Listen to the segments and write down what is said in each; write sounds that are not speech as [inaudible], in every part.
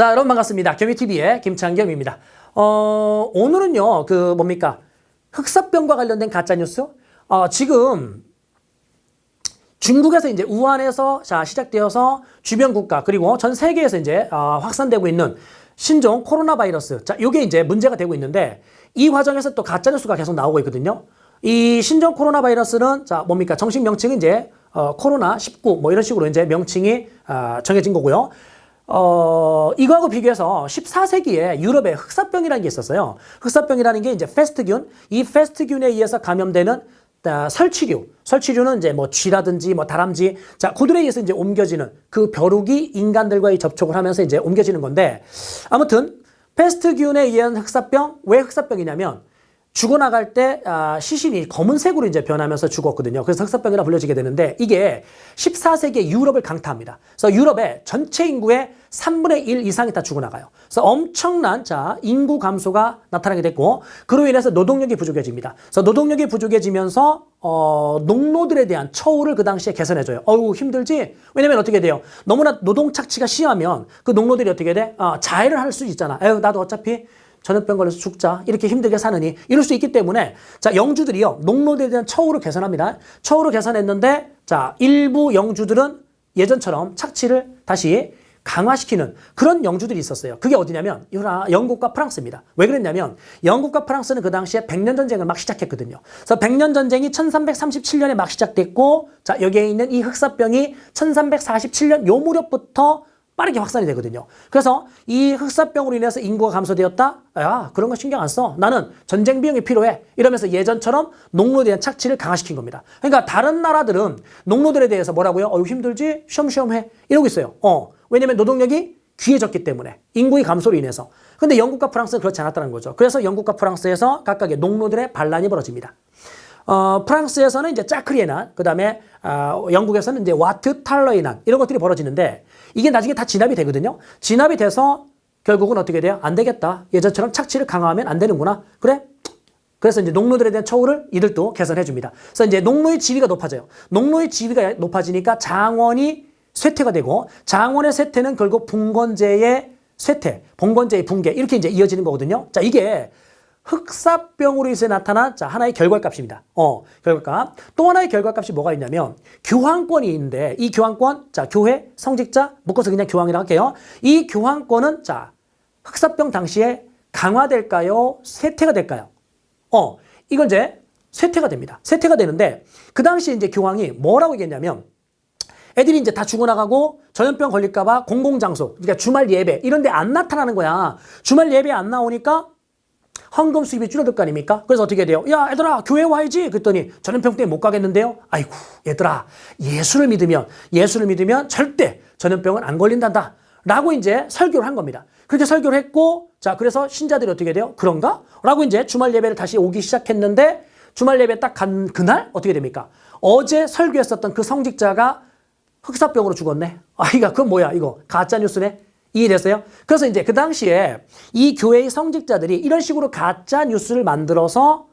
자, 여러분 반갑습니다. 겸이TV의 김창겸입니다. 어, 오늘은요, 그 뭡니까? 흑사병과 관련된 가짜뉴스? 어, 지금 중국에서 이제 우한에서 자, 시작되어서 주변 국가 그리고 전 세계에서 이제 어, 확산되고 있는 신종 코로나 바이러스. 자, 요게 이제 문제가 되고 있는데 이 과정에서 또 가짜 뉴스가 계속 나오고 있거든요. 이 신종 코로나 바이러스는 자, 뭡니까? 정식 명칭은 이제 어, 코로나 19 뭐 이런 식으로 이제 명칭이 어, 정해진 거고요. 어, 이거하고 비교해서 14세기에 유럽에 흑사병이라는 게 있었어요. 흑사병이라는 게 이제 페스트균, 이 페스트균에 의해서 감염되는 아, 설치류, 설치류는 이제 뭐 쥐라든지 뭐 다람쥐, 자, 그들에 의해서 이제 옮겨지는 그 벼룩이 인간들과의 접촉을 하면서 이제 옮겨지는 건데, 아무튼, 페스트균에 의한 흑사병, 왜 흑사병이냐면, 죽어나갈 때 아, 시신이 검은색으로 이제 변하면서 죽었거든요. 그래서 흑사병이라 불려지게 되는데 이게 14세기에 유럽을 강타합니다. 그래서 유럽의 전체 인구의 3분의 1 이상이 다 죽어나가요. 그래서 엄청난 자 인구 감소가 나타나게 됐고 그로 인해서 노동력이 부족해집니다. 그래서 노동력이 부족해지면서 어, 농노들에 대한 처우를 그 당시에 개선해줘요. 어우 힘들지? 왜냐면 어떻게 돼요? 너무나 노동 착취가 심하면 그 농노들이 어떻게 돼? 어, 자해를 할 수 있잖아. 에휴 나도 어차피 전염병 걸려서 죽자 이렇게 힘들게 사느니 이럴 수 있기 때문에 자 영주들이요 농노들에 대한 처우를 개선합니다. 처우를 개선했는데 자 일부 영주들은 예전처럼 착취를 다시 강화시키는 그런 영주들이 있었어요. 그게 어디냐면 영국과 프랑스입니다. 왜 그랬냐면 영국과 프랑스는 그 당시에 백년 전쟁을 막 시작했거든요. 그래서 백년 전쟁이 1337년에 막 시작됐고 자 여기에 있는 이 흑사병이 1347년 요 무렵부터 빠르게 확산이 되거든요. 그래서 이 흑사병으로 인해서 인구가 감소되었다? 야, 그런 거 신경 안 써. 나는 전쟁 비용이 필요해. 이러면서 예전처럼 농노에 대한 착취를 강화시킨 겁니다. 그러니까 다른 나라들은 농노들에 대해서 뭐라고요? 어유 힘들지? 쉬엄쉬엄 해. 이러고 있어요. 어. 왜냐면 노동력이 귀해졌기 때문에 인구의 감소로 인해서. 근데 영국과 프랑스는 그렇지 않았다는 거죠. 그래서 영국과 프랑스에서 각각의 농노들의 반란이 벌어집니다. 어, 프랑스에서는 이제 짜크리의 난, 그 다음에 어, 영국에서는 이제 와트 탈러의 난 이런 것들이 벌어지는데 이게 나중에 다 진압이 되거든요. 진압이 돼서 결국은 어떻게 돼요? 안 되겠다. 예전처럼 착취를 강화하면 안 되는구나. 그래? 그래서 이제 농노들에 대한 처우를 이들도 개선해 줍니다. 그래서 이제 농노의 지위가 높아져요. 농노의 지위가 높아지니까 장원이 쇠퇴가 되고 장원의 쇠퇴는 결국 봉건제의 쇠퇴, 봉건제의 붕괴 이렇게 이제 이어지는 거거든요. 자, 이게 흑사병으로 인해 나타난 자 하나의 결과값입니다. 어, 결과값. 또 하나의 결과값이 뭐가 있냐면 교환권이 있는데 이 교환권 자 교회 성직자 묶어서 그냥 교황이라고 할게요. 이 교환권은 자 흑사병 당시에 강화될까요? 쇠퇴가 될까요? 어, 이건 이제 쇠퇴가 됩니다. 쇠퇴가 되는데 그 당시에 이제 교황이 뭐라고 얘기했냐면 애들이 이제 다 죽어나가고 전염병 걸릴까봐 공공장소, 그러니까 주말 예배 이런 데 안 나타나는 거야. 주말 예배 안 나오니까 헌금 수입이 줄어들 거 아닙니까? 그래서 어떻게 돼요? 야, 얘들아, 교회 와야지. 그랬더니 전염병 때문에 못 가겠는데요? 아이고, 얘들아, 예수를 믿으면, 예수를 믿으면 절대 전염병은 안 걸린단다. 라고 이제 설교를 한 겁니다. 그렇게 설교를 했고, 자, 그래서 신자들이 어떻게 돼요? 그런가? 라고 이제 주말 예배를 다시 오기 시작했는데, 주말 예배 딱 간 그날 어떻게 됩니까? 어제 설교했었던 그 성직자가 흑사병으로 죽었네. 아, 이가 그건 뭐야, 이거. 가짜 뉴스네. 이해됐어요? 그래서 이제 그 당시에 이 교회의 성직자들이 이런 식으로 가짜 뉴스를 만들어서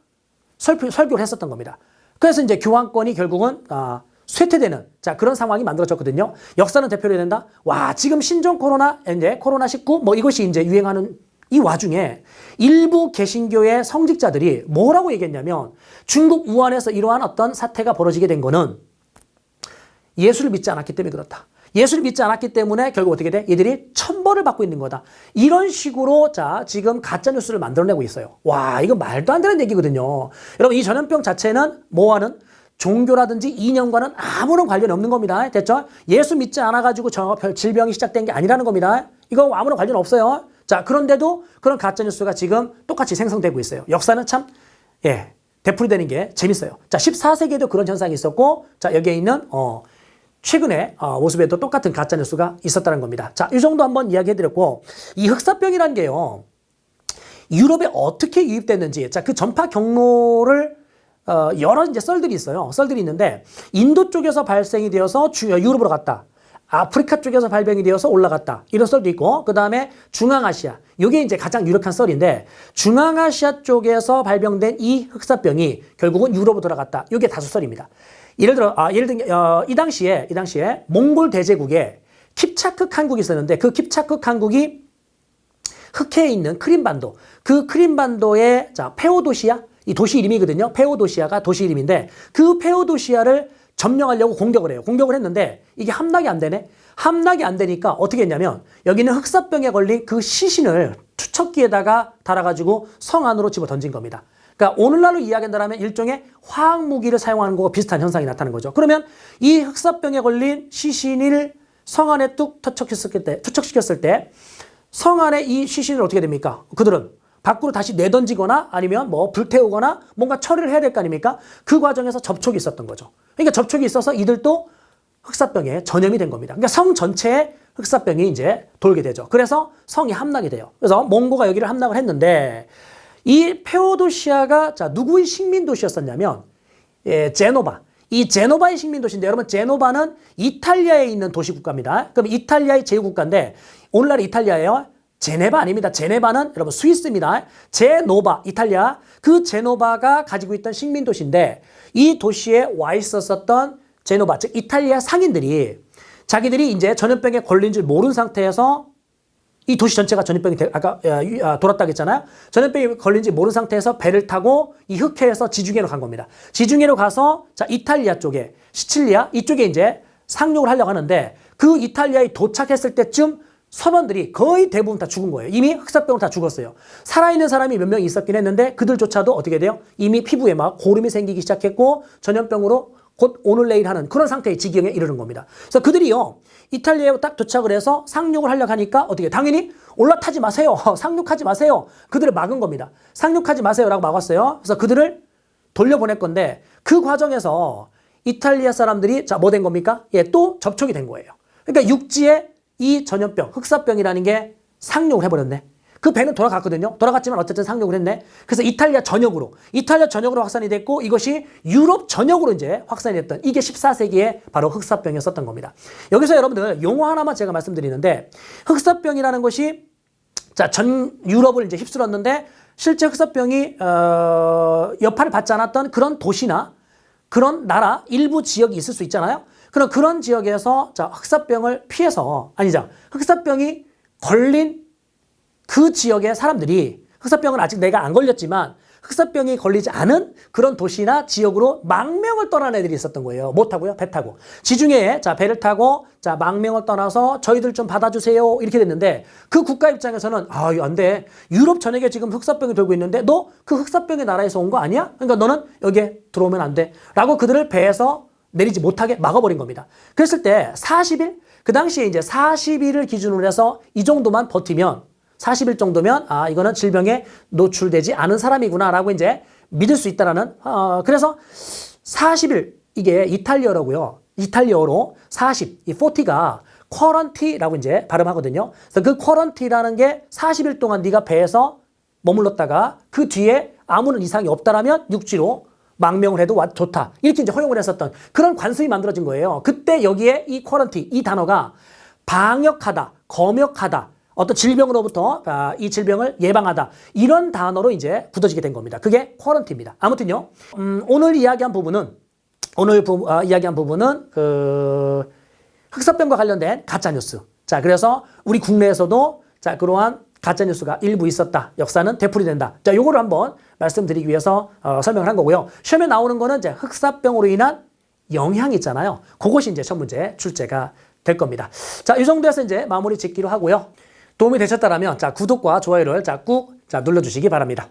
설교, 설교를 했었던 겁니다. 그래서 이제 교황권이 결국은 아, 쇠퇴되는 자 그런 상황이 만들어졌거든요. 역사는 대표로 된다. 와 지금 신종 코로나 이제 코로나 19 뭐 이것이 이제 유행하는 이 와중에 일부 개신교의 성직자들이 뭐라고 얘기했냐면 중국 우한에서 이러한 어떤 사태가 벌어지게 된 거는 예수를 믿지 않았기 때문에 그렇다. 예수를 믿지 않았기 때문에 결국 어떻게 돼? 얘들이 천벌을 받고 있는 거다. 이런 식으로 자 지금 가짜 뉴스를 만들어내고 있어요. 와 이거 말도 안 되는 얘기거든요. 여러분 이 전염병 자체는 뭐하는 종교라든지 이념과는 아무런 관련이 없는 겁니다. 됐죠? 예수 믿지 않아가지고 저 질병이 시작된 게 아니라는 겁니다. 이거 아무런 관련 없어요. 자 그런데도 그런 가짜 뉴스가 지금 똑같이 생성되고 있어요. 역사는 참 예. 되풀이 되는 게 재밌어요. 자, 14세기에도 그런 현상이 있었고, 자, 여기에 있는, 어, 최근에 어, 모습에도 똑같은 가짜 뉴스가 있었다는 겁니다. 자, 이 정도 한번 이야기해드렸고 이 흑사병이라는 게요. 유럽에 어떻게 유입됐는지 자, 그 전파 경로를 어, 여러 이제 썰들이 있어요. 썰들이 있는데 인도 쪽에서 발생이 되어서 주, 유럽으로 갔다. 아프리카 쪽에서 발병이 되어서 올라갔다. 이런 썰도 있고, 그 다음에 중앙아시아. 이게 이제 가장 유력한 썰인데, 중앙아시아 쪽에서 발병된 이 흑사병이 결국은 유럽으로 돌아갔다. 이게 다섯 썰입니다. 예를 들어, 아, 예를 들, 어, 이 당시에, 이 당시에 몽골 대제국에 킵차크 칸국이 있었는데 그 킵차크 칸국이 흑해에 있는 크림반도. 그 크림반도의 자, 페오도시아 이 도시 이름이거든요. 페오도시아가 도시 이름인데 그 페오도시아를 점령하려고 공격을 해요. 공격을 했는데 이게 함락이 안 되네. 함락이 안 되니까 어떻게 했냐면 여기는 흑사병에 걸린 그 시신을 투척기에다가 달아가지고 성 안으로 집어 던진 겁니다. 그러니까 오늘날로 이야기한다면 일종의 화학 무기를 사용하는 거와 비슷한 현상이 나타나는 거죠. 그러면 이 흑사병에 걸린 시신을 성 안에 뚝 투척시켰을 때, 투척시켰을 때 성 안에 이 시신을 어떻게 됩니까? 그들은 밖으로 다시 내던지거나 아니면 뭐 불태우거나 뭔가 처리를 해야 될 거 아닙니까? 그 과정에서 접촉이 있었던 거죠. 그러니까 접촉이 있어서 이들도 흑사병에 전염이 된 겁니다. 그러니까 성 전체에 흑사병이 이제 돌게 되죠. 그래서 성이 함락이 돼요. 그래서 몽고가 여기를 함락을 했는데 이 페오도시아가 자 누구의 식민 도시였었냐면 예, 제노바. 이 제노바의 식민 도시인데 여러분 제노바는 이탈리아에 있는 도시 국가입니다. 그럼 이탈리아의 제휴 국가인데 오늘날 이탈리아예요. 제네바 아닙니다. 제네바는 여러분 스위스입니다. 제노바 이탈리아 그 제노바가 가지고 있던 식민 도시인데 이 도시에 와 있었었던 제노바 즉 이탈리아 상인들이 자기들이 이제 전염병에 걸린 줄 모르는 상태에서 이 도시 전체가 전염병이 되- 아까 아, 돌았다고 했잖아요. 전염병이 걸린지 모르는 상태에서 배를 타고 이 흑해에서 지중해로 간 겁니다. 지중해로 가서 자 이탈리아 쪽에 시칠리아 이쪽에 이제 상륙을 하려고 하는데 그 이탈리아에 도착했을 때쯤 선원들이 거의 대부분 다 죽은 거예요. 이미 흑사병으로 다 죽었어요. 살아있는 사람이 몇 명 있었긴 했는데 그들조차도 어떻게 돼요? 이미 피부에 막 고름이 생기기 시작했고 전염병으로 곧 오늘 내일 하는 그런 상태의 지경에 이르는 겁니다. 그래서 그들이요 이탈리아에 딱 도착을 해서 상륙을 하려고 하니까 어떻게 당연히 올라타지 마세요. [laughs] 상륙하지 마세요. 그들을 막은 겁니다. 상륙하지 마세요라고 막았어요. 그래서 그들을 돌려보낼 건데 그 과정에서 이탈리아 사람들이 자 뭐 된 겁니까? 예, 또 접촉이 된 거예요. 그러니까 육지에 이 전염병, 흑사병이라는 게 상륙을 해버렸네. 그 배는 돌아갔거든요. 돌아갔지만 어쨌든 상륙을 했네. 그래서 이탈리아 전역으로, 이탈리아 전역으로 확산이 됐고 이것이 유럽 전역으로 이제 확산이 됐던 이게 14세기에 바로 흑사병이었었던 겁니다. 여기서 여러분들 용어 하나만 제가 말씀드리는데 흑사병이라는 것이 자, 전 유럽을 이제 휩쓸었는데 실제 흑사병이 어, 여파를 받지 않았던 그런 도시나 그런 나라 일부 지역이 있을 수 있잖아요. 그럼 그런 지역에서 자, 흑사병을 피해서 아니죠. 흑사병이 걸린 그 지역의 사람들이 흑사병은 아직 내가 안 걸렸지만 흑사병이 걸리지 않은 그런 도시나 지역으로 망명을 떠난 애들이 있었던 거예요. 못 타고요? 배 타고. 지중해에 자 배를 타고 자 망명을 떠나서 저희들 좀 받아주세요 이렇게 됐는데 그 국가 입장에서는 아 이거 안 돼. 유럽 전역에 지금 흑사병이 돌고 있는데 너 그 흑사병의 나라에서 온 거 아니야? 그러니까 너는 여기에 들어오면 안 돼. 라고 그들을 배에서 내리지 못하게 막아버린 겁니다. 그랬을 때 40일 그 당시에 이제 40일을 기준으로 해서 이 정도만 버티면 40일 정도면 아 이거는 질병에 노출되지 않은 사람이구나라고 이제 믿을 수 있다라는 어, 그래서 40일 이게 이탈리어로고요. 이탈리어로 40, 이 40가 쿼런티라고 이제 발음하거든요. 그래서 그 쿼런티라는 게 40일 동안 네가 배에서 머물렀다가 그 뒤에 아무런 이상이 없다라면 육지로 망명을 해도 와- 좋다. 이렇게 이제 허용을 했었던 그런 관습이 만들어진 거예요. 그때 여기에 이 쿼런티, 이 단어가 방역하다, 검역하다, 어떤 질병으로부터 아, 이 질병을 예방하다 이런 단어로 이제 굳어지게 된 겁니다. 그게 쿼런티입니다. 아무튼요, 음, 오늘 이야기한 부분은 오늘 부, 아, 이야기한 부분은 그 흑사병과 관련된 가짜 뉴스. 자, 그래서 우리 국내에서도 자 그러한 가짜 뉴스가 일부 있었다. 역사는 되풀이 된다. 자, 요거를 한번 말씀드리기 위해서 어, 설명을 한 거고요. 시험에 나오는 거는 이제 흑사병으로 인한 영향이 있잖아요. 그것이 이제 첫 문제 출제가 될 겁니다. 자, 이 정도에서 이제 마무리 짓기로 하고요. 도움이 되셨다라면 자, 구독과 좋아요를 자, 꾹 자, 눌러주시기 바랍니다.